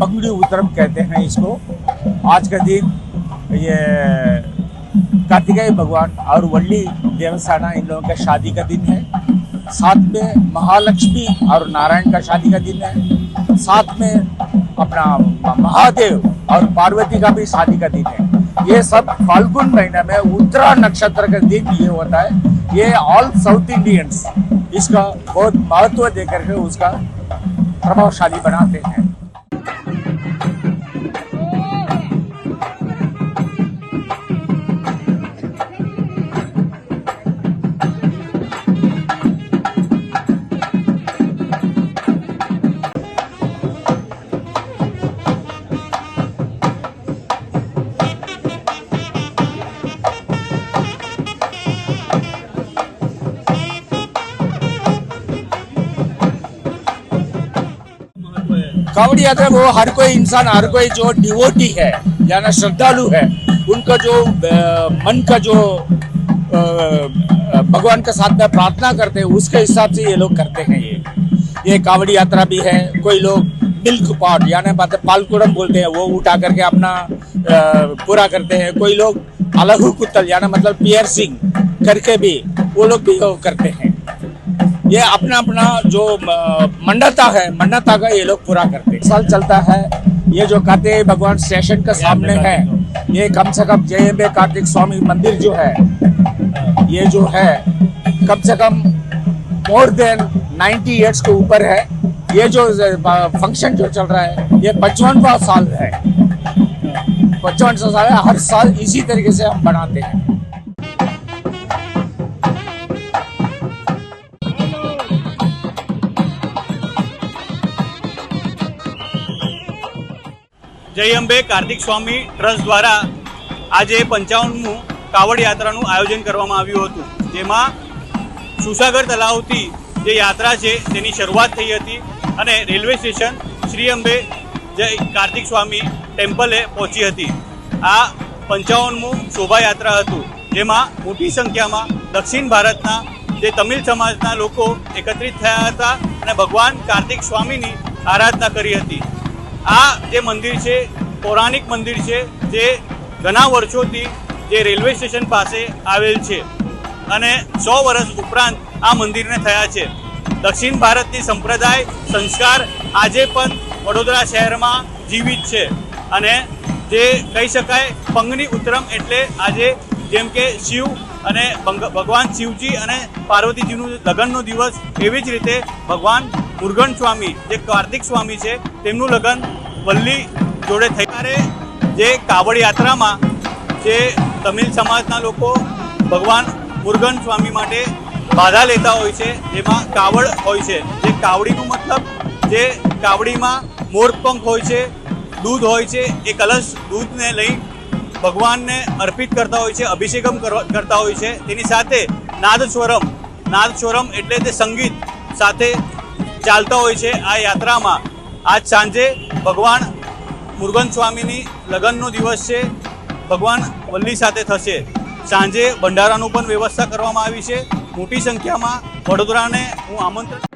पगड़ी उत्तरम कहते हैं इसको। आज का दिन ये कार्तिकेय भगवान और वल्ली देवसाना इन लोगों का शादी का दिन है। साथ में महालक्ष्मी और नारायण का शादी का दिन है। साथ में अपना महादेव और पार्वती का भी शादी का दिन है। ये सब फाल्गुन महीने में उत्तरा नक्षत्र का दिन ये होता है। ये ऑल साउथ इंडियंस इसका बहुत महत्व देकर के उसका प्रभावशाली बनाते हैं कावड़ी यात्रा वो हर कोई इंसान, हर कोई जो डिवोटी है, यानी श्रद्धालु है, उनका जो मन का जो भगवान के साथ में प्रार्थना करते हैं, उसके हिसाब से ये लोग करते हैं। ये ये कावड़ी यात्रा भी है, कोई लोग मिल्क पॉट यानी बात पालकुड़म बोलते हैं, वो उठा करके अपना पूरा करते हैं। कोई लोग अलहू कुत्तल, यानी मतलब पियर सिंह करके भी, वो लोग भी करते हैं। ये अपना अपना जो मंडता है, मंडता का ये लोग पूरा करते हैं। साल चलता है, ये जो कहते भगवान स्टेशन के सामने है, ये कम से कम जय कार्तिक स्वामी मंदिर जो है, ये जो है, कम से कम मोर देन 90 इयर्स के ऊपर है। ये जो फ़ंक्शन जो चल रहा है, ये पचपनवा साल है। पचपन साल है, हर साल इसी तरीके से हम बनाते हैं। જય અંબે કાર્તિક સ્વામી ટ્રસ્ટ દ્વારા આજે પંચાવનમું કાવડ યાત્રાનું આયોજન કરવામાં આવ્યું હતું. જેમાં સુસાગર તલાવથી જે યાત્રા છે તેની શરૂઆત થઈ હતી અને રેલવે સ્ટેશન શ્રી અંબે જય કાર્તિક સ્વામી ટેમ્પલે પહોંચી હતી. આ પંચાવનમું શોભાયાત્રા હતું. જેમાં મોટી સંખ્યામાં દક્ષિણ ભારતના જે તમિલ સમાજના લોકો એકત્રિત થયા હતા અને ભગવાન કાર્તિક સ્વામીની આરાધના કરી હતી. આ જે મંદિર છે, પૌરાણિક મંદિર છે, જે ઘણા વર્ષોથી જે રેલવે સ્ટેશન પાસે આવેલ છે અને સો વર્ષ ઉપરાંત આ મંદિરને થયા છે. દક્ષિણ ભારતની સંપ્રદાય, સંસ્કાર આજે પણ વડોદરા શહેરમાં જીવિત છે અને જે કહી શકાય પંગની ઉત્તરમ એટલે આજે જેમ કે શિવ અને ભગવાન શિવજી અને પાર્વતીજીનું લગ્નનો દિવસ એવી જ રીતે ભગવાન મુરગન સ્વામી, જે કાર્તિક સ્વામી છે, તેમનું લગ્ન વલ્લી જોડે થઈ. ત્યારે જે કાવડ યાત્રામાં જે તમિલ સમાજના લોકો ભગવાન મુરઘન સ્વામી માટે બાધા લેતા હોય છે જેમાં કાવડ હોય છે. જે કાવડીનું મતલબ જે કાવડીમાં મોરપંખ હોય છે, દૂધ હોય છે, એ કલશ દૂધને લઈ ભગવાનને અર્પિત કરતા હોય છે, અભિષેકમ કરતા હોય છે. તેની સાથે નાદસ્વરમ નાદસ્વરમ એટલે તે સંગીત સાથે ચાલતા હોય છે આ યાત્રામાં. આજ સાંજે ભગવાન મુરુગન સ્વામીની લગ્નનો દિવસ છે. ભગવાન વલ્લી સાથે થશે. સાંજે ભંડારાનું પણ વ્યવસ્થા કરવામાં આવી છે. મોટી સંખ્યામાં વડોદરાને હું આમંત્રણ